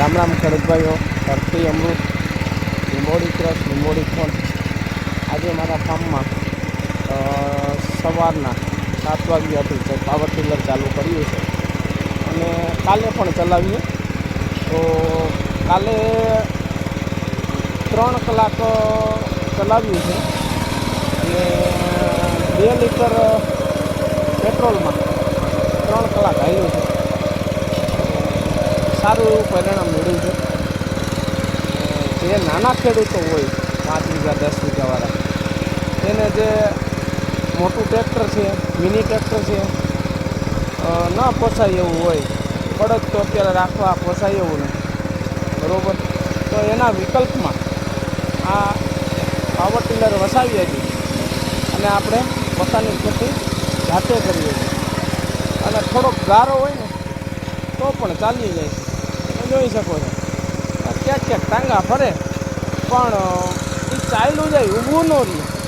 રામ રામ ખેડૂતભાઈઓ ધરતી, અમૃત લીંબોડી crush લીંબોડી phone આજે મારા ફાર્મમાં સવારના સાત વાગ્યાથી જે પાવર ટિલર ચાલુ કર્યું છે. અને કાલે પણ ચલાવીએ. તો કાલે ત્રણ કલાક ચલાવ્યું છે. અને બે લીટર પેટ્રોલમાં ત્રણ કલાક આવ્યું છે. સારું એવું પરિણામ મળ્યું છે. જે નાના ખેડૂતો હોય, પાંચ વીઘા, દસ વીઘાવાળા તેને જે મોટું ટ્રેક્ટર છે, મિની ટ્રેક્ટર છે ન પોસાય એવું હોય બળદ તો અત્યારે રાખવા પોસાય એવું નથી. બરાબર? તો એના વિકલ્પમાં આ પાવર ટીલર વસાવીએ છીએ અને આપણે પોતાની ખેતી જાતે કરીએ છીએ. અને થોડોક ગારો હોય ને, તો પણ ચાલી જાય છે. જોઈ શકો છો. ક્યાંક ક્યાંક ટાંગા ફરે, પણ એ ચાલ્યું જાય, ઊભું ન રહે. અને ખડ પણ